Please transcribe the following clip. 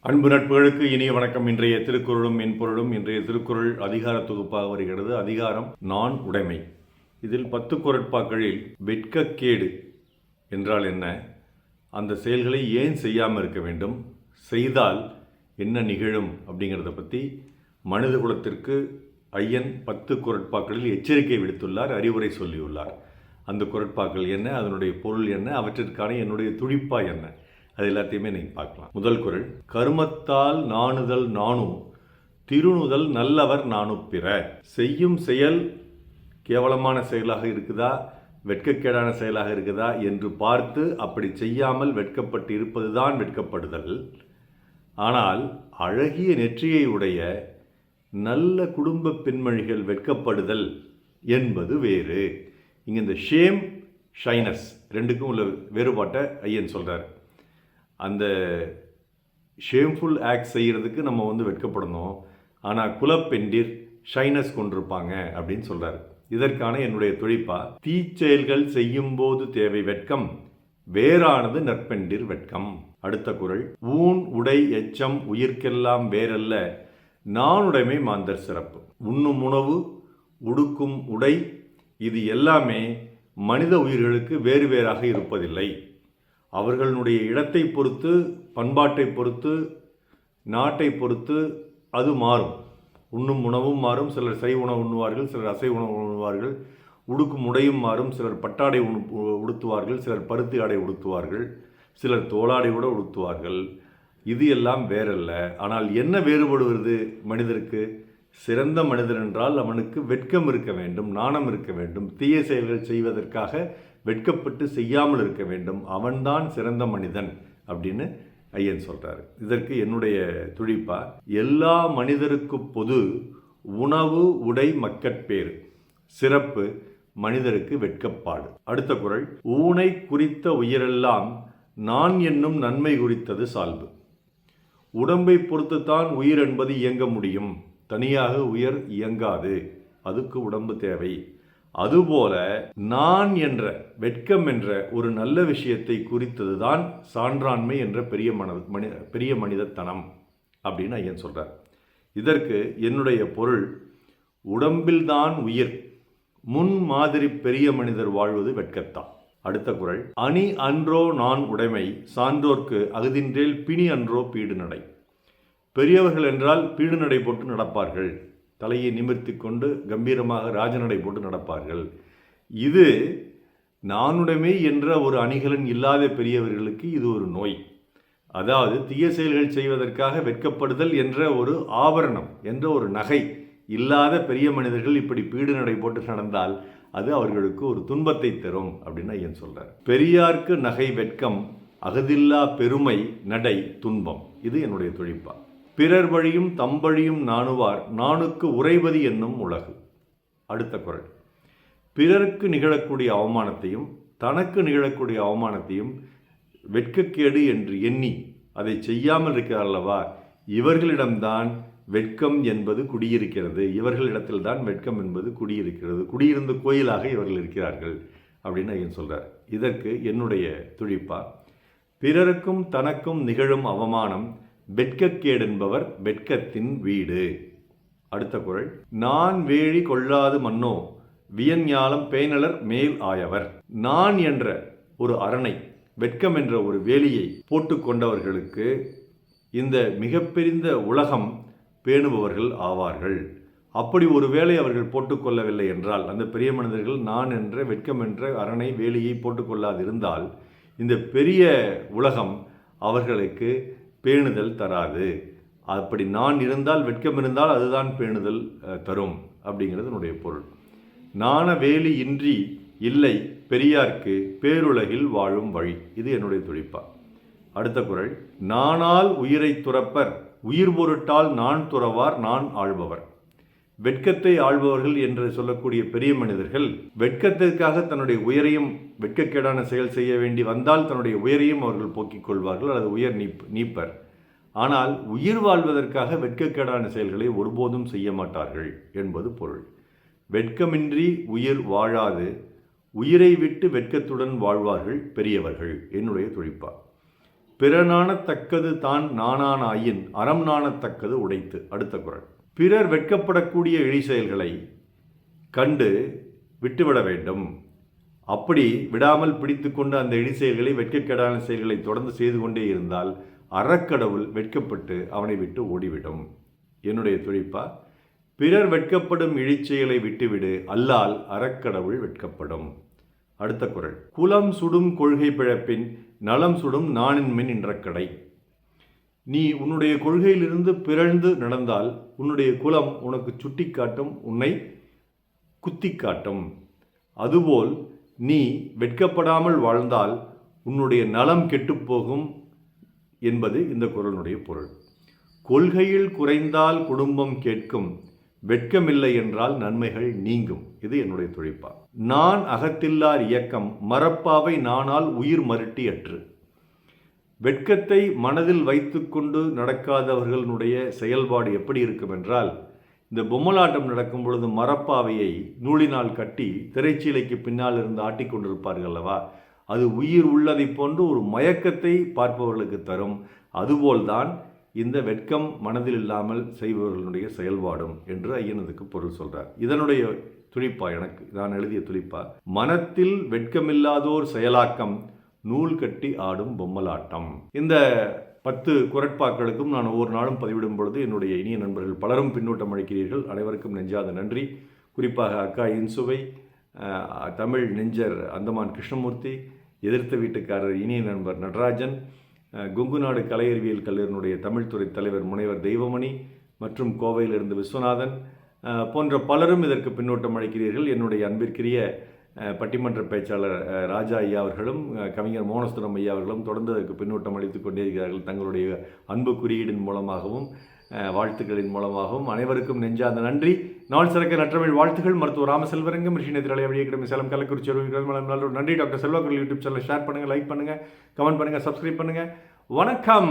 அன்பு நட்புகளுக்கு இனிய வணக்கம். இன்றைய திருக்குறளும் மென்பொருளும் இன்றைய திருக்குறள் அதிகார தொகுப்பாக வருகிறது. அதிகாரம் நான் உடைமை. இதில் பத்து குரட்பாக்களில் வெட்கக்கேடு என்றால் என்ன? அந்த செயல்களை ஏன் செய்யாமல் இருக்க வேண்டும்? செய்தால் என்ன நிகழும்? அப்படிங்கிறத பற்றி மனித குலத்திற்கு ஐயன் பத்து குரட்பாக்களில் எச்சரிக்கை விடுத்துள்ளார் அறிவுரை சொல்லியுள்ளார். அந்த குரட்பாக்கள் என்ன? அதனுடைய பொருள் என்ன? அவற்றிற்கான என்னுடைய துடிப்பா என்ன? அது எல்லாத்தையுமே நீங்கள் பார்க்கலாம். முதல் குரல் கருமத்தால் நாணுதல் நானும் திருணுதல் நல்லவர் நானுப்பிற பிற. செய்யும் செயல் கேவலமான செயலாக இருக்குதா? வெட்கக்கேடான செயலாக இருக்குதா? என்று பார்த்து அப்படி செய்யாமல் வெட்கப்பட்டு இருப்பதுதான் வெட்கப்படுதல். ஆனால் அழகிய நெற்றியை உடைய நல்ல குடும்ப பெண்மணிகள் வெட்கப்படுதல் என்பது வேறு. இங்கே இந்த ஷேம் ஷைனஸ் ரெண்டுக்கும் உள்ள வேறுபாட்டை ஐயன் சொல்கிறார் அந்த ஷேம்ஃபுல் ஆக்ட் செய்கிறதுக்கு நம்ம வந்து வெட்கப்படணும். ஆனால் குலப்பெண்டிர் ஷைனஸ் கொண்டிருப்பாங்க அப்படின்னு சொல்கிறார் இதற்கான என்னுடைய துடிப்பா தீச்செயல்கள் செய்யும்போது தேவை வெட்கம் வேறானது நற்பெண்டிர் வெட்கம். அடுத்த குரல் ஊன் உடை எச்சம் உயிர்க்கெல்லாம் வேறல்ல நானுடைமை மாந்தர் சிறப்பு. உண்ணும் உணவு உடுக்கும் உடை இது எல்லாமே மனித உயிர்களுக்கு வேறு வேறாக இருப்பதில்லை. அவர்களுடைய இடத்தை பொறுத்து பண்பாட்டை பொறுத்து நாட்டை பொறுத்து அது மாறும். உண்ணும் உணவும் மாறும். சிலர் சை உணவு உண்ணுவார்கள் சிலர் அசை உணவு உண்ணுவார்கள். உடுக்கும் உடையும் மாறும். சிலர் பட்டாடை உணு உடுத்துவார்கள். சிலர் பருத்தி ஆடை உடுத்துவார்கள். சிலர் தோளாடை கூட உடுத்துவார்கள். இது எல்லாம் வேறல்ல. ஆனால் என்ன வேறுபடுவது மனிதருக்கு? சிறந்த மனிதர் என்றால் அவனுக்கு வெட்கம் இருக்க வேண்டும் நாணம் இருக்க வேண்டும். தீய செயல்கள் செய்வதற்காக வெட்கப்பட்டு செய்யாமல் இருக்க வேண்டும். அவன்தான் சிறந்த மனிதன் அப்படின்னு ஐயன் சொல்கிறாரு இதற்கு என்னுடைய துடிப்பா எல்லா மனிதருக்கு பொது உணவு உடை மக்கட்பேறு சிறப்பு மனிதருக்கு வெட்கப்பாடு. அடுத்த குரல் ஊனை குறித்த உயிரெல்லாம் நான் என்னும் நன்மை குறித்தது சால்பு. உடம்பை பொறுத்துத்தான் உயிர் என்பது இயங்க முடியும். தனியாக உயர் இயங்காது. அதுக்கு உடம்பு தேவை. அதுபோல நான் என்ற வெட்கம் என்ற ஒரு நல்ல விஷயத்தை குறித்தது தான் சான்றாண்மை என்ற பெரிய மன மனி பெரிய மனிதத்தனம் அப்படின்னு ஐயன் சொல்கிறார் இதற்கு என்னுடைய பொருள் உடம்பில்தான் உயிர் முன் மாதிரி பெரிய மனிதர் வாழ்வது வெட்கத்தான். அடுத்த குரல் அணி அன்றோ நான் உடைமை சான்றோர்க்கு அகுதின்றேல் பிணி அன்றோ பீடு நடை. பெரியவர்கள் என்றால் பீடு நடை போட்டு நடப்பார்கள். தலையை நிமிர்த்தி கொண்டு கம்பீரமாக ராஜநடை போட்டு நடப்பார்கள். இது நானுடைமை என்ற ஒரு அணிகலன் இல்லாத பெரியவர்களுக்கு இது ஒரு நோய். அதாவது தீய செயல்கள் செய்வதற்காக வெட்கப்படுதல் என்ற ஒரு ஆபரணம் என்ற ஒரு நகை இல்லாத பெரிய மனிதர்கள் இப்படி பீடு நடை போட்டு நடந்தால் அது அவர்களுக்கு ஒரு துன்பத்தை தரும் அப்படின்னு ஐயன் சொல்கிறார் பெரியார்க்கு நகை வெட்கம் அகதில்லா பெருமை நடை துன்பம். இது என்னுடைய தொழிப்பா. பிறர் வழியும் தம்பழியும் நாணுவார். நாணுக்கு உறைவது என்னும் உலகு. அடுத்த குரல். பிறருக்கு நிகழக்கூடிய அவமானத்தையும் தனக்கு நிகழக்கூடிய அவமானத்தையும் வெட்கக்கேடு என்று எண்ணி அதை செய்யாமல் இருக்கிறார் அல்லவா? இவர்களிடம்தான் வெட்கம் என்பது குடியிருக்கிறது. இவர்களிடத்தில்தான் வெட்கம் என்பது குடியிருக்கிறது. குடியிருந்த கோயிலாக இவர்கள் இருக்கிறார்கள் அப்படின்னு ஐயன் சொல்கிறார் இதற்கு என்னுடைய துழிப்பா. பிறருக்கும் தனக்கும் நிகழும் அவமானம் வெட்கக்கேடென்பவர் வெட்கத்தின் வீடு. அடுத்த குரல். நான் வேழி கொள்ளாது மன்னோ வியஞ்ஞாலம் பேணலர் மேல் ஆயவர். நான் என்ற ஒரு அரணை வெட்கம் என்ற ஒரு வேலியை போட்டு கொண்டவர்களுக்கு இந்த மிகப்பெரிந்த உலகம் பேணுபவர்கள் ஆவார்கள். அப்படி ஒரு வேலை அவர்கள் போட்டுக்கொள்ளவில்லை என்றால் அந்த பெரிய மனிதர்கள் நான் என்ற வெட்கம் என்ற அரணை வேலியை போட்டுக்கொள்ளாதிருந்தால் இந்த பெரிய உலகம் அவர்களுக்கு பேணுதல் தராது. அப்படி நான் இருந்தால் வெட்கம் இருந்தால் அதுதான் பேணுதல் தரும் அப்படிங்கிறது என்னுடைய பொருள். நாண வேலி இன்றி இல்லை பெரியார்க்கு பேருலகில் வாழும் வழி. இது என்னுடைய துடிப்பா. அடுத்த குரல். நானால் உயிரை துறப்பர் உயிர் பொருட்டால் நான் துறவார் நான் ஆள்பவர். வெட்கத்தை ஆள்பவர்கள் என்று சொல்லக்கூடிய பெரிய மனிதர்கள் வெட்கத்திற்காக தன்னுடைய உயரையும் வெட்கக்கேடான செயல் செய்ய வேண்டி வந்தால் தன்னுடைய உயரையும் அவர்கள் போக்கிக் கொள்வார்கள் அல்லது உயர் நீப் நீப்பர். ஆனால் உயிர் வாழ்வதற்காக வெட்கக்கேடான செயல்களை ஒருபோதும் செய்ய மாட்டார்கள் என்பது பொருள். வெட்கமின்றி உயிர் வாழாது உயிரை விட்டு வெட்கத்துடன் வாழ்வார்கள் பெரியவர்கள் என்னுடைய துழிப்பா. பிறனானத்தக்கது தான் நானான ஆயின் அறம் நாணத்தக்கது உடைத்து. அடுத்த குரல். பிறர் வெட்கப்படக்கூடிய இழி செயல்களை கண்டு விட்டுவிட வேண்டும். அப்படி விடாமல் பிடித்துக்கொண்டு அந்த இழி செயல்களை வெட்கக்கேடான செயல்களை தொடர்ந்து செய்து கொண்டே இருந்தால் அறக்கடவுள் வெட்கப்பட்டு அவனை விட்டு ஓடிவிடும். என்னுடைய துடிப்பா பிறர் வெட்கப்படும் இழிச்செயலை விட்டுவிடு அல்லால் அறக்கடவுள் வெட்கப்படும். அடுத்த குரல். குலம் சுடும் கொள்கை பிழப்பின் நலம் சுடும் நாணின் மின் என்ற கடை நீ உன்னுடைய கொள்கையிலிருந்து பிறழ்ந்து நடந்தால் உன்னுடைய குலம் உனக்கு சுட்டிக்காட்டும் உன்னை குத்தி காட்டும் அதுபோல் நீ வெட்கப்படாமல் வாழ்ந்தால் உன்னுடைய நலம் கெட்டுப்போகும் என்பது இந்த குரலுடைய பொருள். கொள்கையில் குறைந்தால் குடும்பம் கேட்கும் வெட்கமில்லை என்றால் நன்மைகள் நீங்கும். இது என்னுடைய துழிப்பா. நான் அகத்தில்லார் இயக்கம் மரப்பாவை நானால் உயிர் மருட்டியற்று. வெட்கத்தை மனதில் வைத்துக்கொண்டு நடக்காதவர்களுடைய செயல்பாடு எப்படி இருக்கும் என்றால் இந்த பொம்மலாட்டம் நடக்கும் பொழுது மரப்பாவையை நூலினால் கட்டி திரைச்சீலைக்கு பின்னால் இருந்து ஆட்டிக்கொண்டிருப்பார்கள் அல்லவா? அது உயிர் உள்ளதைப் போன்று ஒரு மயக்கத்தை பார்ப்பவர்களுக்கு தரும். அதுபோல்தான் இந்த வெட்கம் மனதில் இல்லாமல் செய்பவர்களுடைய செயல்பாடும் என்று ஐயனதுக்கு பொருள் சொல்கிறார் இதனுடைய துளிப்பா எனக்கு நான் எழுதிய துளிப்பா மனத்தில் வெட்கமில்லாதோர் செயலாக்கம் நூல் கட்டி ஆடும் பொம்மலாட்டம். இந்த பத்து குரட்பாக்களுக்கும் நான் ஒவ்வொரு நாளும் பதிவிடும் பொழுது என்னுடைய இனிய நண்பர்கள் பலரும் பின்னூட்டம் அளிக்கிறீர்கள். அனைவருக்கும் நெஞ்சாத நன்றி. குறிப்பாக அக்கா இன்சுவை தமிழ் நெஞ்சர் அந்தமான் கிருஷ்ணமூர்த்தி எதிர்த்த வீட்டுக்காரர் இனிய நண்பர் நடராஜன் கொங்குநாடு கலை அறிவியல் கல்லூரியினுடைய தமிழ்துறை தலைவர் முனைவர் தெய்வமணி மற்றும் கோவையிலிருந்து விஸ்வநாதன் போன்ற பலரும் இதற்கு பின்னூட்டம் அளிக்கிறீர்கள். என்னுடைய அன்பிற்குரிய பட்டிமன்ற பேச்சாளர் ராஜா ஐயா அவர்களும் கவிஞர் மோனசுந்தரம் ஐயா அவர்களும் தொடர்ந்து அதற்கு பின்னூட்டம் அளித்துக் கொண்டே இருக்கிறார்கள் தங்களுடைய அன்பு குறியீடின் மூலமாகவும் வாழ்த்துக்களின் மூலமாகவும். அனைவருக்கும் நெஞ்சார்ந்த நன்றி. நாள் சிறக்க நற்றமிழ் வாழ்த்துகள். மருத்துவர் ராமசெல்வரங்கம் ரிஷி நேத்திராலய கிடமை சேலம் கள்ளக்குறிச்சி அலுவலகம் நல்ல நன்றி doctor Selva YouTube channel. Share பண்ணுங்கள் லைக் பண்ணுங்கள் கமெண்ட் பண்ணுங்கள் சப்ஸ்கிரைப் பண்ணுங்கள் வணக்கம்!